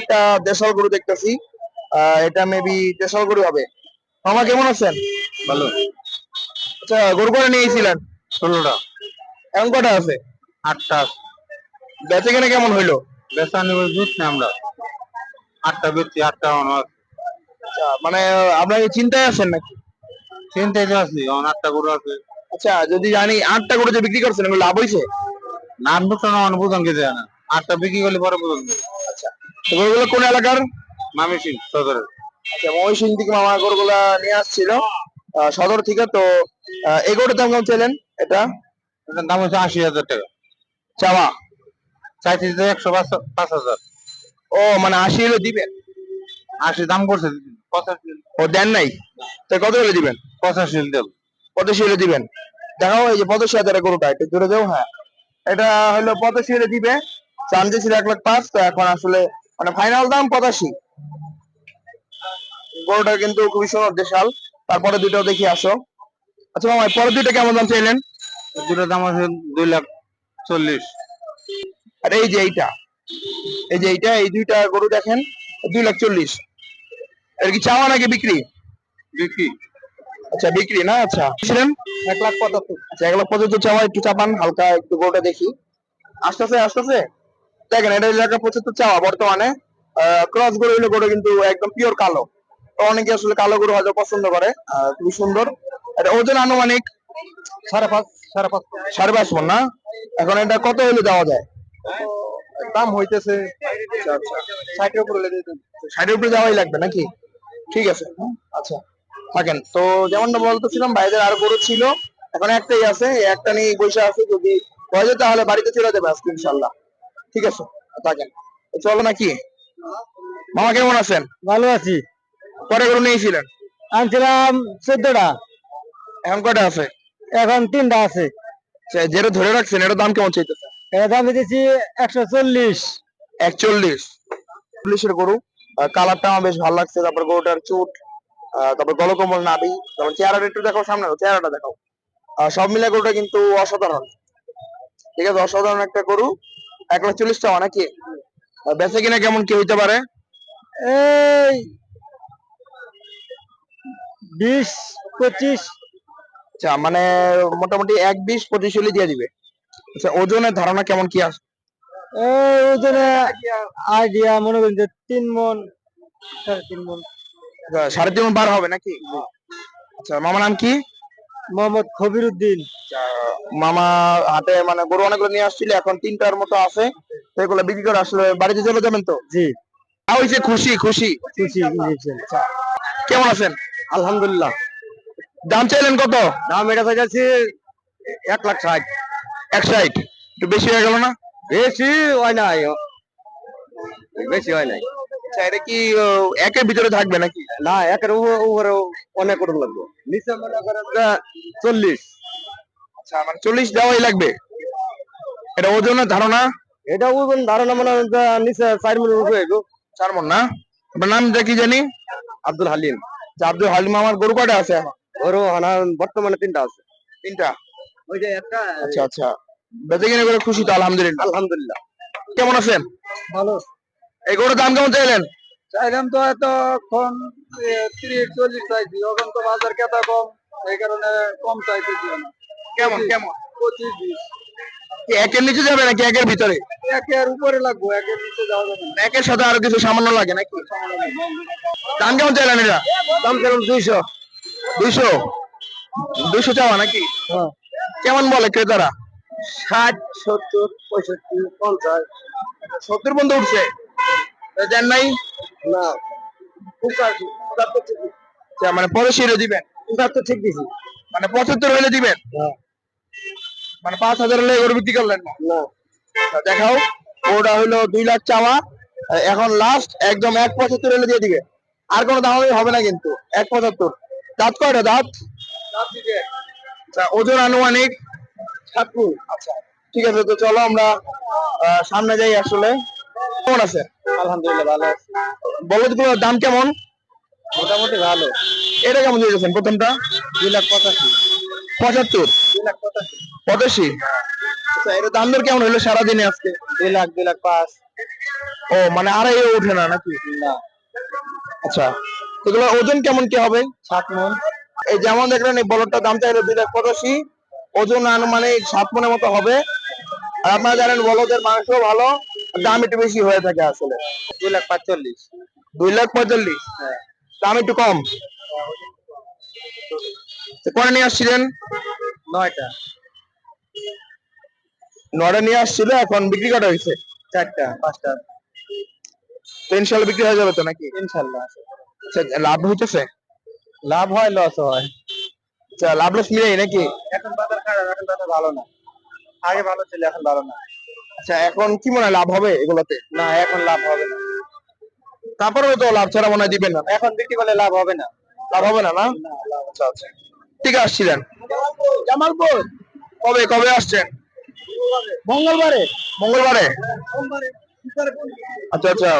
একটা দেশাল গরু দেখতেছি এটা মেবি দেশাল গরু হবে। মামা কেমন আছেন? ভালো। আচ্ছা গরু করে নিয়েছিলেন ষোলোটা। এখন কটা আছে? আটটা বেচে কিনে কেমন হইল? বেচা নেবে জুট না আমরা। আটটা বেচছি আটটা আমার আচ্ছা মানে আপনার কি চিন্তায় আছেন নাকি? চিন্তায় যে আছি আমার আটটা গরু আছে। আচ্ছা যদি জানি আটটা গরু যে বিক্রি করছেন লাভ হয়েছে নাম বুঝতো না বুঝন কে যায় না। আটটা বিক্রি করলে পরে বুঝন আচ্ছা। তো গরুগুলো কোন এলাকার? মামি সিং সদরের। আচ্ছা ময়ূরসিং থেকে মামা গরুগুলা নিয়ে আসছিল। সদর থেকে তো আহ, দাম কেমন চাইলেন এটা? এটার দাম হচ্ছে আশি হাজার টাকা। চাওয়া? চাইছি যে একশো পাঁচ হাজার। ও মানে আশি হলে দিবেন? আশি দাম করছে পঁচাশি ও দেন নাই? তো কত হলে দিবেন? পঁচাশি দেব। পঁচাশি হলে দিবেন? দেখাও এই যে পঁচাশি হাজারের গরুটা একটু জোরে দেও হ্যাঁ। এটা হলো পঁচাশি হলে দিবে। ছিল এক লাখ পাঁচ তো এখন আসলে মানে ফাইনাল দাম পঁচাশি। গরুটা কিন্তু খুবই সুন্দর দেশাল। তারপরে দুটো দেখি আসো। আচ্ছা মামা পরের দুইটা কেমন দাম চাইলেন? দুটোর দাম আছে দুই লাখ চল্লিশ। আর এই যে এইটা এই যে এইটা এই দুইটা গরু দেখেন দুই লাখ চল্লিশ। এর কি চাওয়া নাকি বিক্রি? বিক্রি। আচ্ছা বিক্রি না? আচ্ছা। ছিলেন এক লাখ পঁচাত্তর। আচ্ছা এক লাখ পঁচাত্তর চাওয়া একটু চাপান হালকা একটু গরুটা দেখি। আসতেছে আসতেছে? দেখেন এটা এক লাখ পঁচাত্তর চাওয়া বর্তমানে। ক্রস গরু হইলে গরু কিন্তু একদম পিওর কালো। অনেকে আসলে কালো গরু হয়তো পছন্দ করে খুবই সুন্দর। এটা ওজন আনুমানিক? সাড়ে পাঁচ সাড়ে পাঁচ। সাড়ে পাঁচ মন না? এখন এটা কত হলে দেওয়া যায়? দাম হইতেছে আচ্ছা আচ্ছা। ষাটের উপরে ষাটের উপরে যাওয়াই লাগবে নাকি? ঠিক আছে। আচ্ছা থাকেন। তো যেমনটা বলতেছিলাম ভাইদের আর গরু ছিল। এখন একটাই আছে একটা নিয়ে বসে আছে। যদি হয়ে যায় তাহলে বাড়িতে চলে যাবে আজকে ইনশাল্লাহ। ঠিক আছে থাকেন চলো নাকি? মামা কেমন আছেন? ভালো আছি। পরে গরু নিয়েছিলেন? আনছিলাম চোদ্দটা। এখন কয়টা আছে? এখন তিনটা আছে। যেটা ধরে রাখছেন এটার দাম কেমন চাইতেছে? এর দাম দিতেছি একশো চল্লিশ। একচল্লিশ। চল্লিশের গরু। কালারটা আমার বেশ ভালো লাগছে। তারপর গরুটার চুট তারপর গলকমল নাবি তারপর চেহারাটা একটু দেখাও সামনে চেহারাটা দেখাও। সব মিলে গরুটা কিন্তু অসাধারণ। ঠিক আছে অসাধারণ একটা গরু। এক লাখ চল্লিশ টাকা নাকি বেচে কিনা কেমন কি হইতে পারে? এই বিশ পঁচিশ। আচ্ছা মানে মোটামুটি এক বিশ পঁচিশ হলে দিয়ে দিবে। আচ্ছা ওজনের ধারণা কেমন কি আছে? এই ওজনে আইডিয়া মনে করেন যে তিন মন সাড়ে তিন মন। আচ্ছা, সাড়ে তিন মণ বার হবে নাকি? আচ্ছা মামার নাম কি? মোহাম্মদ খবির উদ্দিন মামা হাটে মানে গরু অনেকগুলো নিয়ে আসছিল এখন তিনটার মতো আছে। তো এগুলো বিক্রি করে আসলে বাড়িতে চলে যাবেন তো? জি। আ, হইছে খুশি খুশি। খুশি কেমন আছেন? আলহামদুলিল্লাহ। দাম চাইলেন কত? দাম এটা চাইছি এক লাখ ষাট। এক সাইড একটু বেশি হয়ে গেল না? বেশি হয় নাই। বেশি হয় নাই। আচ্ছা এটা কি একের ভিতরে থাকবে নাকি? না একের উপরে অনেক করে লাগবে। নিচে মনে করেন চল্লিশ। আচ্ছা মানে চল্লিশ দেওয়াই লাগবে। এটা ওজনের ধারণা? এটা ওজন ধারণা মনে নিচে চার মিনিট উপরে চার মন না? আপনার নামটা কি জানি? আব্দুল হালিম। আচ্ছা, আব্দুল হালিম আমার গরু কয়টা আছে ওরও বর্তমানে তিনটা আছে। তিনটা? ওই যে একটা আচ্ছা আচ্ছা। বেঁচে কিনে করে খুশি তো আলহামদুলিল্লাহ। আলহামদুলিল্লাহ। কেমন আছেন? ভালো। এই গরুর দাম কেমন চাইলেন? চাইলাম তো এতক্ষণ তিরিশ চল্লিশ চাইছি। এখন তো বাজার কেতা কম এই কারণে কম চাইতেছি না কেমন কেমন? পঁচিশ বিশ। একের নিচে যাবে নাকি একের ভিতরে? একের উপরে লাগবো একের নিচে যাওয়া যাবে না। একের সাথে আরও কিছু সামান্য লাগে নাকি? দাম কেমন চাইলেন এটা? দাম কেমন দুইশো। দুইশো? দুইশো চাওয়া নাকি? কেমন বলে ক্রেতারা? ষাট সত্তর পঁয়ষট্টি পঞ্চাশ। সত্তর পর্যন্ত উঠছে? দেন নাই না। আচ্ছা, মানে পঁচাশি হলে দিবেন? পঁচাত্তর ঠিক দিছি। মানে পঁচাত্তর হলে দিবেন। মানে পাঁচ হাজার হলে গরু বিক্রি করলেন না? আচ্ছা, দেখাও। ওটা হলো দুই লাখ চাওয়া। আর এখন লাস্ট একদম এক পঁচাত্তর হলে দিয়ে দিবে। আর কোনো দামাদামি হবে না কিন্তু এক পঁচাত্তর। দাঁত কয়টা দাঁত? আচ্ছা, ওজন আনুমানিক? সাতপুর আচ্ছা ঠিক আছে তো চলো আমরা সামনে যাই আসলে। কেমন আছে? আলহামদুলিল্লাহ ভালো আছে। বলদগুলোর দাম কেমন? মোটামুটি ভালো। এটা কেমন দিয়েছেন প্রথমটা? দুই লাখ পঁচাশি। পঁচাত্তর? দুই লাখ পঁচাশি। পঁচাশি? আচ্ছা এটা দাম দর কেমন হলো সারাদিনে আজকে? দুই লাখ দুই লাখ পাঁচ। ও মানে আড়াই ওঠে না নাকি? না। আচ্ছা এগুলো ওজন কেমন কি হবে? সাত মন। এই যেমন দেখলেন এই বলদটার দাম চাইলো দুই লাখ পঁচাশি। ওজন আনুমানিক সাত মনের মতো হবে। আর আপনারা জানেন বলদের মাংস ভালো। দাম একটু বেশি হয়ে থাকে আসলে। দুই লাখ পাঁচচল্লিশ দুই লাখ পঁয়তাল্লিশ? হ্যাঁ। দাম একটু কম। পরে নিয়ে আসছিলেন? নয়টা। নটা নিয়ে আসছিল এখন বিক্রি করা হয়েছে? চারটা পাঁচটা। তো ইনশাল্লাহ বিক্রি হয়ে যাবে তো নাকি? ইনশাল্লাহ। আচ্ছা লাভ হইতেছে? লাভ হয় লস হয়। আচ্ছা লাভ লস মিলেই নাকি? এখন বাজার খারাপ এখন বাজার ভালো না। আগে ভালো ছিল এখন ভালো না। আচ্ছা এখন কি মনে হয় লাভ হবে এগুলোতে? না এখন লাভ হবে না। তারপরে তো লাভ ছাড়া মনে হয় দিবেন না। এখন বিক্রি করলে লাভ হবে না। লাভ হবে না না? আচ্ছা আচ্ছা। ঠিক আসছিলেন জামালপুর। কবে কবে আসছেন? মঙ্গলবারে। মঙ্গলবারে? আচ্ছা আচ্ছা।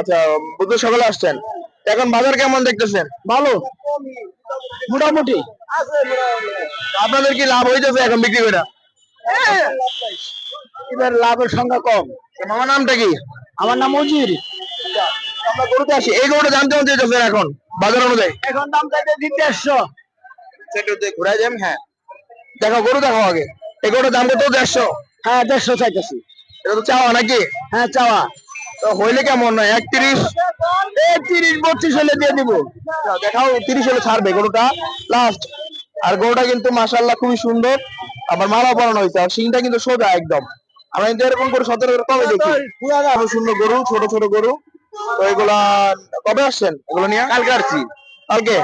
আচ্ছা বুধ সকালে আসছেন। এখন বাজার কেমন দেখতেছেন? ভালো। মোটামুটি। আপনাদের কি লাভ হইতেছে এখন বিক্রি করে? এবার লাভের সংখ্যা কম। আমার নামটা কি? আমার নাম অজির। আমরা গরুতে আসি। এই গরুটা জানতে মন চাইতেছেন এখন বাজার অনুযায়ী? এখন দাম চাইতে দিতে ঘুরাই হ্যাঁ। দেখো গরু দেখো আগে। এই গরুটার দাম কত? দেড়শো? হ্যাঁ দেড়শো চাইতেছি। এটা তো চাওয়া নাকি? হ্যাঁ চাওয়া। তো হইলে কেমন নয় একত্রিশ? তিরিশ বত্রিশ হলে দিয়ে দিব। আচ্ছা, দেখাও তিরিশ হলে ছাড়বে গরুটা। লাস্ট আর গরুটা কিন্তু মাশাল্লাহ খুবই সুন্দর। আবার মালা পরানো হয়েছে আর শিংটা কিন্তু সোজা একদম। আমরা কিন্তু এরকম করে সতেরো কবে দেখি। খুব সুন্দর গরু ছোট ছোট গরু। তো এগুলা কবে আসছেন? এগুলো নিয়ে? কালকে আসছি। কালকে?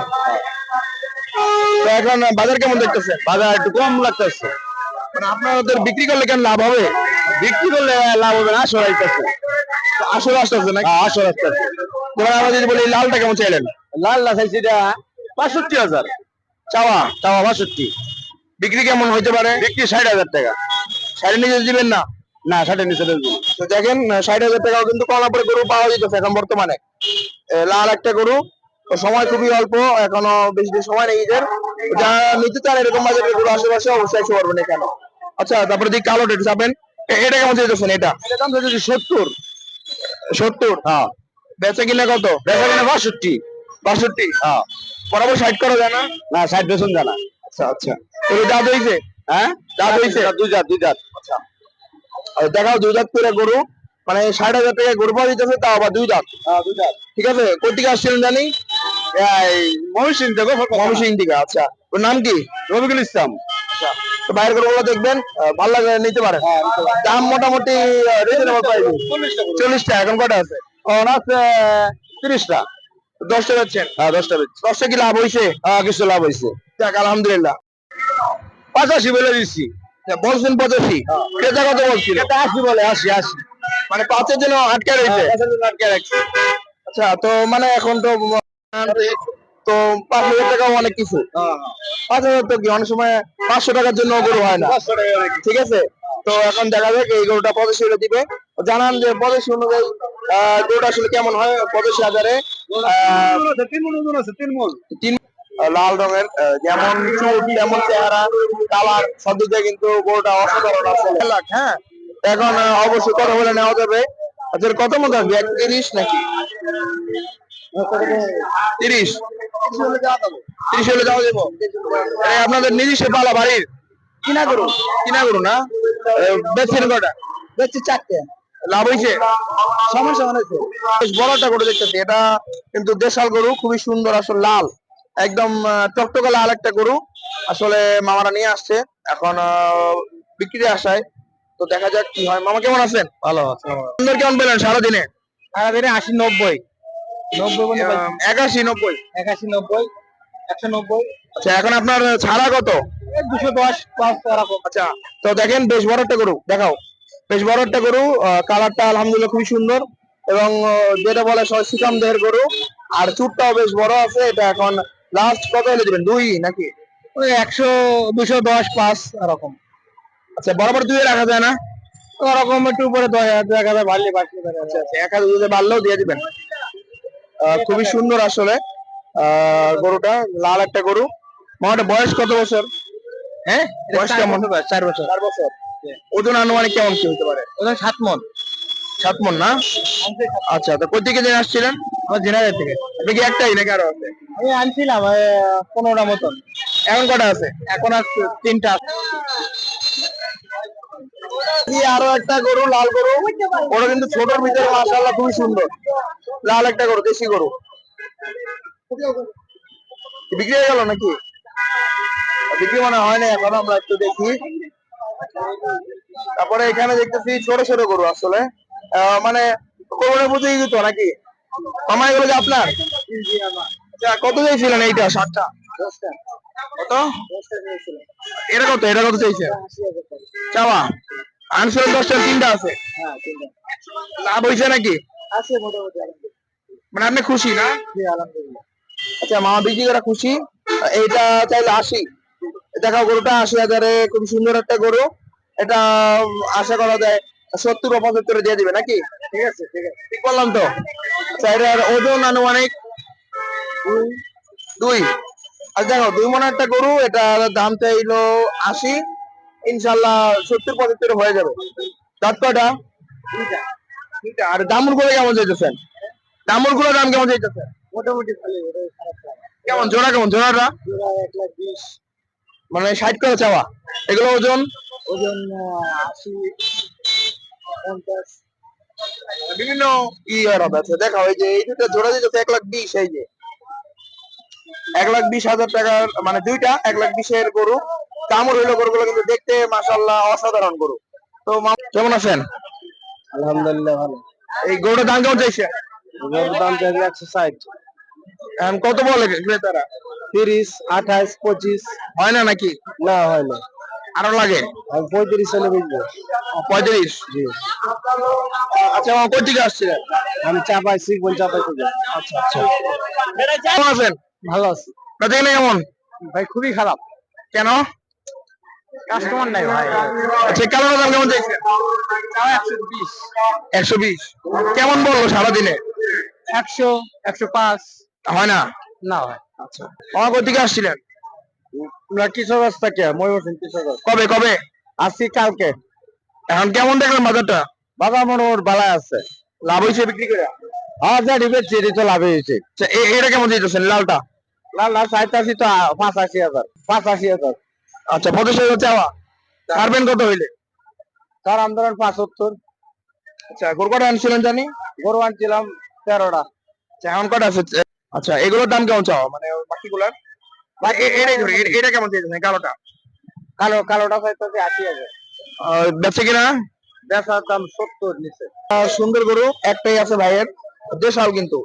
তো এখন বাজার কেমন দেখতেছেন বাজার একটু কম লাগতেছে। মানে আপনাদের বিক্রি করলে কেন লাভ হবে? বিক্রি করলে লাভ হবে না আসল আসতেছে। আসল আসতেছে না আসল আসতেছে। এবার আমরা যদি বলি লালটা কেমন চাইলেন? লাল না চাইছি এটা বাষট্টি হাজার। চাওয়া? চাওয়া বাষট্টি বিক্রি কেমন হইতে পারে? বিক্রি ষাট হাজার টাকা। শাড়ি নিয়ে দিবেন না? না ষাটের নিচে তো দেখেন ষাট হাজার টাকাও কিন্তু কম পরে গরু পাওয়া যেতেছে এখন বর্তমানে। লাল একটা গরু। তো সময় খুবই অল্প এখনও বেশি বেশি সময় নেই ঈদের। যারা নিতে চান এরকম বাজারের গরু আশেপাশে অবশ্যই এসে পারবেন এখানে। আচ্ছা তারপরে দিক কালোটা একটু যাবেন এটা কেমন চাইতেছেন এটা? এটা দাম সত্তর। সত্তর? হ্যাঁ। বেচা কিনা কত? দেখা গেলে বাষট্টি। বাষট্টি? হ্যাঁ। বরাবর ষাট করা যায় না? না ষাট বেতন জানা আচ্ছা আচ্ছা। এগুলো দাঁত হয়েছে হ্যাঁ? দাঁত হয়েছে দুই জাত দুই জাত। আচ্ছা। আর দেখাও দুই দাঁত করে গরু। মানে ষাট হাজার টাকা গরু পাওয়া যেতেছে তাও আবার দুই দাঁত হ্যাঁ দুই জাত। ঠিক আছে? কোথা থেকে আসছিলেন জানি? ময়মনসিং থেকে ময়মনসিং থেকে আচ্ছা। ওর নাম কি? রবিকুল ইসলাম। আচ্ছা। তো বাইরের গরুগুলো দেখবেন ভালো লাগলে নিতে পারেন। হ্যাঁ, দাম মোটামুটি রিজনেবল প্রাইস চল্লিশটা এখন কটা আছে? এখন আছে তিরিশটা। দশটা বেচছেন? হ্যাঁ দশটা বেচছি। দশটা কি লাভ হয়েছে হ্যাঁ কিছু লাভ হয়েছে যাক আলহামদুলিল্লাহ। পঁচাশি বলে দিচ্ছি আচ্ছা, বলছেন পঁচাশি। ক্রেতা কত বলছিল? আশি বলে আশি আশি। মানে পাঁচের জন্য আটকে রয়েছে আটকে রাখছি আচ্ছা তো মানে এখন তো তো পাঁচ হাজার টাকাও অনেক কিছু। হ্যাঁ। পাঁচ হাজার তো কি অনেক সময় পাঁচশো টাকার জন্য গরু হয় না। টাকা ঠিক আছে? তো এখন দেখা যাক এই গরুটা পঁচাশি হলে দিবে। জানান যে পঁচাশি অনুযায়ী আহ, গরুটা আসলে কেমন হয়? পঁচাশি হাজারে তিন মন আছে তিন মন লাল রঙের যেমন চুল তেমন চেহারা কালার সব দিক কিন্তু গরুটা অসাধারণ আছে। লাখ, হ্যাঁ। এখন অবশ্যই কথা বলে নেওয়া যাবে। আচ্ছা কত মতো আসবে এক তিরিশ নাকি? তিরিশ। তিরিশ হলে যাওয়া যাব। আপনাদের নিজস্ব পালা বাড়ির? কিনা গরু কিনা গরু না বেচছেন কটা? বেচছি চারটে। লাভ হয়েছে? সমান হয়েছে। বেশ বড় একটা গরু দেখতেছি। এটা কিন্তু দেশাল গরু খুবই সুন্দর আসলে লাল। একদম টকটকে লাল একটা গরু। আসলে মামারা নিয়ে আসছে। এখন বিক্রি আসায় তো দেখা যাক কি হয়। মামা কেমন আছেন? ভালো আছে সুন্দর কেমন পেলেন সারাদিনে? সারাদিনে আশি নব্বই। নব্বই একাশি নব্বই। একাশি নব্বই একশো নব্বই। আচ্ছা এখন আপনার ছাড়া কত? দুশো দশ পাঁচ আচ্ছা তো দেখেন বেশ বড় একটা গরু। দেখাও। বেশ বড় একটা গরু। কালারটা আলহামদুলিল্লাহ খুবই সুন্দর। এবং যেটা বলে শিকাম দেহের গরু। আর চুটটাও বেশ বড় আছে। এটা এখন লাস্ট কত হলে দিবেন? দুই নাকি? ওই একশো দুশো দশ পাঁচ এরকম। আচ্ছা বরাবর দুই রাখা যায় না? ওরকম একটু উপরে দশ হাজার টাকা দিয়ে বাড়লে বাড়লে আচ্ছা আচ্ছা এক হাজার দুধে বাড়লেও দিয়ে দিবেন। আহ, খুবই সুন্দর আসলে। গরুটা লাল একটা গরু। মামাটা বয়স কত বছর? হ্যাঁ? বয়স কেমন? চার বছর। চার বছর। ওজন আনুমানিক কেমন কি হতে পারে? ওজন সাত মন। সাত মন না? আচ্ছা তো কোথা থেকে আসছিলেন? আমার জেনারেল থেকে। কি একটাই নাকি আরও আছে? আমি আনছিলাম পনেরোটা মতন। এখন কটা আছে? এখন আর তিনটা আরও একটা গরু লাল গরু? ওটা কিন্তু ছোটর ভিতরে খুবই সুন্দর। লাল একটা গরু দেশি গরু। বিক্রি হয়ে গেল নাকি? বিক্রি মনে হয় না এখন আমরা একটু দেখি। তারপরে এখানে দেখতেছি ছোট ছোট গরু আসলে। আহ, মানে কোরবানি দিত নাকি? মামা এগুলো যে আপনার। আচ্ছা, কত চাইছিলেন এইটা ষাটটা কত? এটা কত এটা কত চাইছে? চাওয়া। আনসার দশটা তিনটা আছে। লাভ হয়েছে নাকি? মানে আপনি খুশি না? আচ্ছা মামা বিক্রি করা খুশি? এইটা চাইলে আশি। দেখাও গরুটা আশি হাজারে খুব সুন্দর একটা গরু। এটা আশা করা যায় সত্তর পঁচাত্তরে দিয়ে দিবে নাকি? ঠিক আছে ঠিক আছে। ঠিক বললাম তো। আচ্ছা এটার ওজন আনুমানিক দুই আর দেখো দুই মনে একটা গরু এটা দাম চাইলো আশি। ইনশাল্লাহ সত্তর পঁচাত্তর হয়ে যাবে। দাঁত দুইটা। আর দামুরগুলো কেমন চাইতেছেন? দামুরগুলো দাম কেমন চাইতেছেন? মোটামুটি। কেমন জোড়া কেমন জোড়াটা? মানে ষাট করে চাওয়া। এগুলো ওজন? ওজন আশি বিভিন্ন হবে আছে। দেখা ওই যে এই দুটো জোড়া দিতেছে এক লাখ বিশ এই যে। এক লাখ বিশ হাজার টাকার মানে দুইটা এক লাখ বিশের গরু। দামর হইল গরুগুলো কিন্তু দেখতে মাসাল্লাহ অসাধারণ গরু। তো কেমন আছেন? আলহামদুলিল্লাহ ভালো। এই গরুটার দাম কেমন চাইছে? ওটার দাম চাইলে একশো ষাট। কত বলে ক্রেতারা? তিরিশ আঠাশ পঁচিশ। হয় না নাকি? না হয় না। আরও লাগে? আমি পঁয়ত্রিশ হলে বেচবো। পঁয়ত্রিশ? জি। আচ্ছা আমার কোথা থেকে আসছিলেন? আমি চাপাই শিখব চাপাই থেকে। আচ্ছা আচ্ছা। কেমন আছেন? ভালো আছি। কেমন? ভাই খুবই খারাপ। কেন? কাস্টমার নাই ভাই। আচ্ছা কালোর দাম কেমন চাইছেন একশো বিশ। কেমন বলল সারাদিনে? একশো একশো পাঁচ। হয় না? না আচ্ছা। আমার কোথা থেকে আসছিলেন? আমরা কিশোরগঞ্জ থেকে ময়মনসিংহ কিশোরগঞ্জ। কবে কবে? আসছি কালকে। এখন কেমন দেখলেন বাজারটা? বাজার মোটামুটি ভালো আছে। লাভ হয়েছে বিক্রি করে? হ্যাঁ যা তো লাভ হয়েছে। আচ্ছা এটা কেমন দিতেছেন? লালটা? লাল লাল চাইতাছি তো হাজার হাজার। আচ্ছা পঁচিশ হাজার চাওয়া? পারবেন কত হইলে? তার আন্দোলন পাঁচাত্তর। আচ্ছা গরু কটা আনছিলেন জানি? গরু আনছিলাম তেরোটা। আচ্ছা এখন কটা আছে? আচ্ছা এগুলোর দাম কেমন চাওয়া? মানে বাকিগুলার? বা এটাই ধরি এটা কেমন কালোটা? কালো কালোটা চাইতাছি আশি হাজার। আহ, বেচে কিনা? বেচার দাম সত্তর নিচে। সুন্দর গরু একটাই আছে ভাইয়ের। দেশাল কিন্তু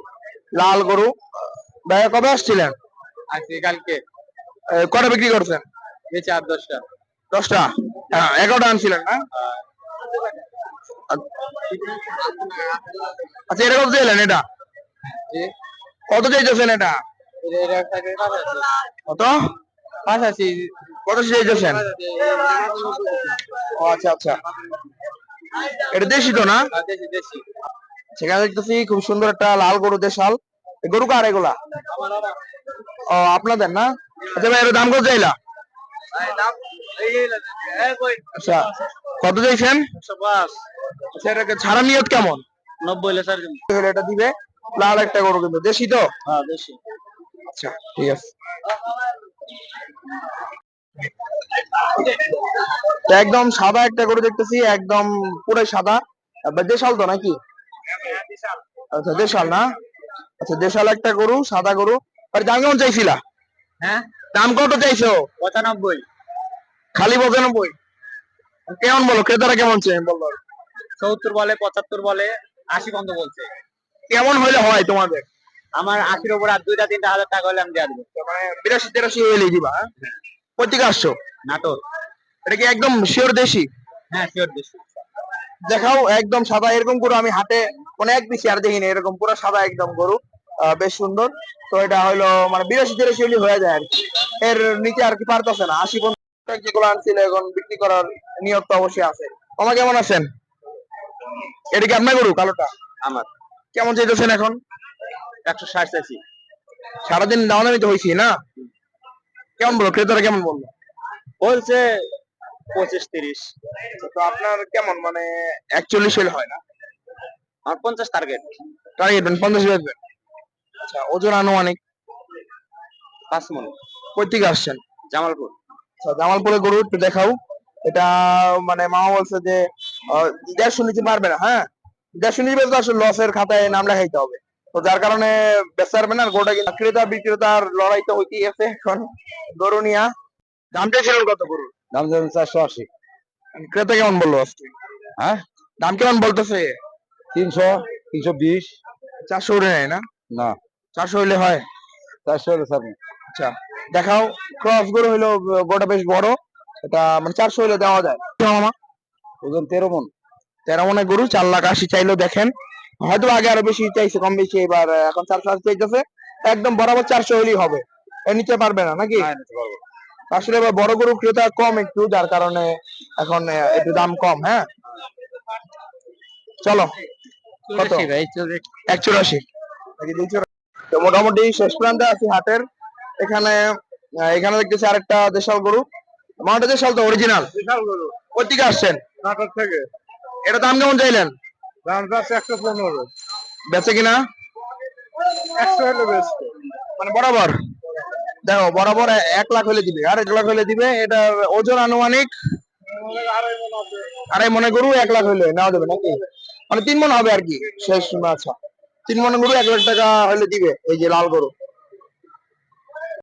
লাল গরু। ভাইয়া কবে আসছিলেন? আসছি কালকে? কটা বিক্রি করছেন? বেচে দশটা। দশটা? হ্যাঁ এগারোটা আনছিলেন না? আচ্ছা এটা কত চাইলেন এটা? কত চাইতেছেন এটা? কত? পাঁচাশি কত চাইতেছেন? আচ্ছা আচ্ছা। এটা দেশি তো না? দেশি সেখানে দেখতেছি খুব সুন্দর একটা লাল গরু দেশাল। গরু কার এগুলা? ও আপনাদের না? আচ্ছা ভাই এর দাম কত চাইলা? আচ্ছা কত চাইছেন? আচ্ছা এটাকে ছাড়া নিয়ত কেমন? নব্বই হলে এটা দিবে লাল একটা গরু কিন্তু দেশি তো? হ্যাঁ দেশি। আচ্ছা ঠিক আছে। তো একদম সাদা একটা গরু দেখতেছি একদম পুরো সাদা। দেশাল তো নাকি? আচ্ছা দেশাল না? আচ্ছা দেশাল একটা গরু সাদা গরু। আর দাম কেমন চাইছিলা? হ্যাঁ? দাম কত চাইছো? পঁচানব্বই। খালি পঁচানব্বই? কেমন বলো? ক্রেতারা কেমন সত্তর বলে পঁচাত্তর বলে আশি পর্যন্ত বলছে। কেমন হইলে হয় তোমাদের? আমার আশির উপর আর দুইটা তিনটা হাজার টাকা হলে আমি দিয়ে দেবো। মানে বিরাশি তেরাশি হইলে দিবা হ্যাঁ? কোথেকে আসছো? নাটোর। এটা কি একদম শিওর দেশি? হ্যাঁ শিওর দেশি। দেখাও একদম সাদা এরকম গরু আমি হাতে মানে এক পিসি আর দেখিনি এরকম পুরো সাদা একদম গরু। বেশ সুন্দর। তো এটা হলো মানে বিরাশি তিরাশি হলে হয়ে যায় আর কি। এর নিচে আর কি পারতেছে না। আশি পঞ্চাশ যেগুলো আনছিল এখন বিক্রি করার নিয়ত তো অবশ্যই আছে। তোমার কেমন আছেন? এটা কি আপনার গরু কালোটা? আমার। কেমন চাইতেছেন এখন? একশো ষাট চাইছি। সারাদিন দাম দামি তো হয়েছি না? কেমন বলো ক্রেতারা কেমন বলল? বলছে পঁচিশ তিরিশ। তো আপনার কেমন মানে একচল্লিশ হলে হয় না? আমার পঞ্চাশ টার্গেট টার্গেট পঞ্চাশ বেচবেন আচ্ছা ওজন আনুমানিক পাঁচ মন। কই থেকে আসছেন? জামালপুর। আচ্ছা জামালপুরে গরু একটু দেখাও। এটা মানে মামা বলছে যে দেড়শো নিতে পারবে না হ্যাঁ? দেড়শো নিতে তো আসলে লসের খাতায় নাম লেখাইতে হবে। তো যার কারণে বেচতে পারবে না গরুটা কিন্তু ক্রেতা বিক্রেতার লড়াই তো হইতেই আছে এখন। গরু নিয়া। দামটা ছিলেন কত গরু দাম যাবেন চারশো আশি। ক্রেতা কেমন বলল আজকে? হ্যাঁ? দাম কেমন বলতেছে? তিনশো তিনশো বিশ। চারশো উঠে নেয় না? না। চারশো হইলে হয়? চারশো হলে স্যার। আচ্ছা দেখাও। ক্রস গরু হইল গোটা বেশ বড়। এটা মানে চারশো হইলে দেওয়া যায়। মামা ওজন তেরো মন। তেরো মনে গরু চার লাখ আশি চাইলেও দেখেন। হয়তো আগে আরও বেশি চাইছে কম বেশি এবার এখন চারশো আশি চাইতেছে। একদম বরাবর চারশো হইলেই হবে। এর নিচে পারবে না নাকি? আসলে এবার বড় গরু ক্রেতা কম একটু যার কারণে এখন একটু দাম কম হ্যাঁ? চলো কত? এক চুরাশি। তো মোটামুটি শেষ প্রান্তে আছি হাটের। এখানে এখানে দেখতেছি আরেকটা দেশাল গরু। মাউন্ট দেশাল তো অরিজিনাল বিশাল গরু। ওই দিকে আসছেন? নাটক থেকে। এটা দাম কেমন চাইলেন? দাম যাচ্ছে একশো পনেরো। বেচে কিনা? একশো হলে বেশ মানে বরাবর? দেখো বরাবর এক লাখ হলে দিবে। আর এক লাখ হলে দিবে এটা ওজন আনুমানিক আড়াই মন মনে গরু এক লাখ হলে নেওয়া যাবে নাকি? মানে তিন মন হবে আর কি শেষ আচ্ছা তিন মনে গরু এক লাখ টাকা হলে দিবে এই যে লাল গরু।